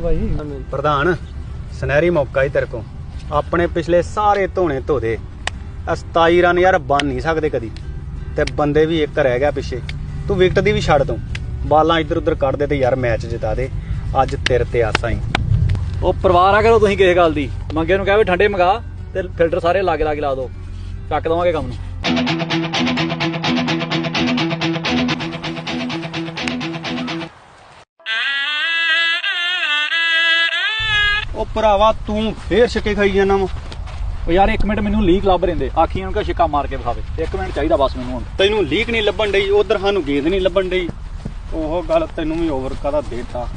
ਭਾਈ। ਪ੍ਰਧਾਨ ਸੁਨਹਿਰੀ ਮੌਕਾ ਹੀ ਤੇਰੇ ਕੋ ਆਪਣੇ ਪਿਛਲੇ ਸਾਰੇ ਧੋਣੇ ਧੋਦੇ। ਆ 27 ਰਨ ਯਾਰ ਬਣ ਨਹੀਂ ਸਕਦੇ ਕਦੀ। ਤੇ ਬੰਦੇ ਵੀ ਇੱਕ ਰਹਿ ਗਿਆ ਪਿੱਛੇ। ਤੂੰ ਵਿਕਟ ਦੀ ਵੀ ਛੱਡ ਤੂੰ। ਬਾਲਾਂ ਇੱਧਰ ਉੱਧਰ ਕੱਢ ਦੇ ਤੇ ਯਾਰ ਮੈਚ ਜਿਤਾ ਦੇ। ਅੱਜ ਤੇਰੇ ਤੇ ਆਸਾਂ ਹੀ। ਉਹ ਪਰਵਾਹ ਨਾ ਕਰੋ ਤੁਸੀਂ ਕਿਸੇ ਗੱਲ ਦੀ। ਮੰਗੇ ਨੂੰ ਕਹੇ ਵੀ ਠੰਡੇ ਮੰਗਾ ਤੇ ਫਿਲਟਰ ਸਾਰੇ ਲਾਗੇ ਲਾਗੇ ਲਾ ਦਿਓ ਚੱਕ ਦਵਾਂਗੇ ਕੰਮ ਨੂੰ। ਉਹ ਭਰਾਵਾ ਤੂੰ ਫੇਰ ਛੱਕੇ ਖਾਈ ਜਾਂਦਾ ਵਾ। ਉਹ ਯਾਰ ਇੱਕ ਮਿੰਟ ਮੈਨੂੰ ਲੀਕ ਲੱਭ ਰਹਿੰਦੇ। ਆਖੀਆਂ ਨੂੰ ਕਾ ਛਿੱਕਾ ਮਾਰ ਕੇ ਵਿਖਾਵੇ। ਇੱਕ ਮਿੰਟ ਚਾਹੀਦਾ ਬਸ ਮੈਨੂੰ ਹੁਣ। ਤੈਨੂੰ ਲੀਕ ਨਹੀਂ ਲੱਭਣ ਡਈ, ਉਧਰ ਸਾਨੂੰ ਗੇਂਦ ਨਹੀਂ ਲੱਭਣ ਡਈ। ਉਹ ਗੱਲ ਤੈਨੂੰ ਵੀ ਓਵਰ ਕਾਦਾ ਦੇਤਾ।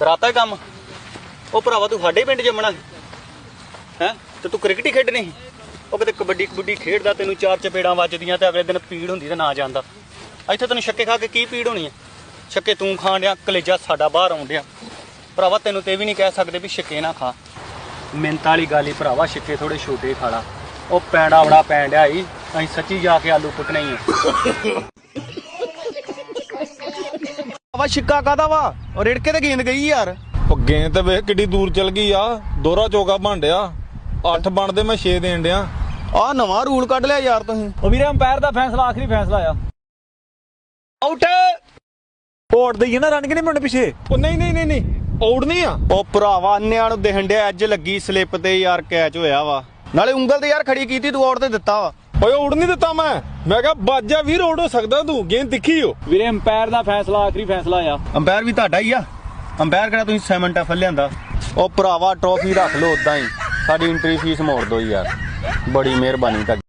ਕਰਾਤਾ ਕੰਮ? ਉਹ ਭਰਾਵਾ ਤੂੰ ਸਾਡੇ ਪਿੰਡ ਜੰਮਣਾ ਹੈ? ਤੇ ਤੂੰ ਕ੍ਰਿਕਟ ਹੀ ਖੇਡਣੀ ਸੀ। ਉਹ ਕਿਤੇ ਕਬੱਡੀ ਕਬੱਡੀ ਖੇਡਦਾ ਤੈਨੂੰ ਚਾਰ ਚਪੇੜਾਂ ਵੱਜਦੀਆਂ ਤੇ ਅਗਲੇ ਦਿਨ ਪੀੜ ਹੁੰਦੀ ਤੇ ਨਾ ਜਾਂਦਾ। ਇੱਥੇ ਤੈਨੂੰ ਛੱਕੇ ਖਾ ਕੇ ਕੀ ਪੀੜ ਹੋਣੀ ਹੈ ਛੱਕੇ ਤੂੰ ਖਾਣ ਡਿਆ ਕਲੇਜਾ ਸਾਡਾ ਬਾਹਰ ਆਉਣ ਡਿਆ। ਭਰਾਵਾ ਤੈਨੂੰ ਤੇ ਵੀ ਨਹੀਂ ਕਹਿ ਸਕਦੇ ਵੀ ਛੱਕੇ ਨਾ ਖਾ। ਮਿੰਤ ਵਾਲੀ ਗੱਲ ਹੀ ਭਰਾਵਾ ਛੱਕੇ ਥੋੜੇ ਛੋਟੇ ਖਾਲਾ ਉਹ ਪੈਂਡਾ ਬੜਾ ਪੈਣ ਡਿਆ ਈ ਅਸੀਂ ਸੱਚੀ ਜਾ ਕੇ ਆਲੂ ਪੁੱਟਣੇ ਹੀ ਆ। ਵਾ ਛਿੱਕਾ ਕਾਦਾ ਵਾ? ਉਹ ਰਿੜਕੇ ਤੇ ਗੇਂਦ ਗਈ ਯਾਰ। ਉਹ ਗੇਂਦ ਤੇ ਵੇਖ ਕਿੱਡੀ ਦੂਰ ਚਲ ਗਈ ਆ ਦੋਹਰਾ ਚੌਕਾ ਬਣ ਡਿਆ 8 ਬਣਦੇ ਮੈਂ 6 ਦੇਣ ਡਿਆ। ਆ ਨਵਾਂ ਰੂਲ ਕੱਢ ਲਿਆ ਯਾਰ ਤੁਸੀਂ। ਉਹ ਵੀਰੇ ਅੰਪਾਇਰ ਦਾ ਫੈਸਲਾ ਆਖਰੀ ਫੈਸਲਾ ਆ। ਆਊਟ ਕੋਟ ਦਈਏ ਨਾ ਰਨ ਕਿ ਨਹੀਂ ਮੁੰਡੇ ਪਿੱਛੇ? ਉਹ ਨਹੀਂ ਨਹੀਂ ਨਹੀਂ ਨਹੀਂ ਆਊਟ ਨਹੀਂ ਆ। ਉਹ ਭਰਾਵਾ ਅੰਨਿਆਂ ਨੂੰ ਡਿਆ ਅੱਜ ਲੱਗੀ ਸਲਿੱਪ ਤੇ ਯਾਰ ਕੈਚ ਹੋਇਆ ਵਾ। ਨਾਲੇ ਉਂਗਲ ਤੇ ਯਾਰ ਖੜੀ ਕੀਤੀ ਤੂੰ ਆਊਟ ਤੇ ਦਿੱਤਾ ਵਾ। ਓਏ ਆਊਟ ਨਹੀਂ ਦਿੱਤਾ ਮੈਂ। ਮੈਂ ਕਿਹਾ ਬਾਜਾ ਵੀਰ ਆਊਟ ਹੋ ਸਕਦਾ ਤੂੰ ਗੇਂਦ ਤਿੱਖੀ ਓ ਵੀਰੇ ਅੰਪਾਇਰ ਦਾ ਫੈਸਲਾ ਆਖਰੀ ਫੈਸਲਾ ਆ। ਅੰਪਾਇਰ ਵੀ ਤੁਹਾਡਾ ਹੀ ਆ। ਅੰਪਾਇਰ ਕਿਹੜਾ ਤੁਸੀਂ ਸੈਮਨ ਟਫਲ ਲਿਆਂਦਾ। ਉਹ ਭਰਾਵਾ ਟਰੋਫੀ ਰੱਖ ਲਓ ਉਦਾਂ ਹੀ। ਸਾਡੀ ਐਂਟਰੀ ਫੀਸ ਮੋੜ ਦਿਓ ਯਾਰ। ਬੜੀ ਮਿਹਰਬਾਨੀ ਤੁਹਾਡੀ।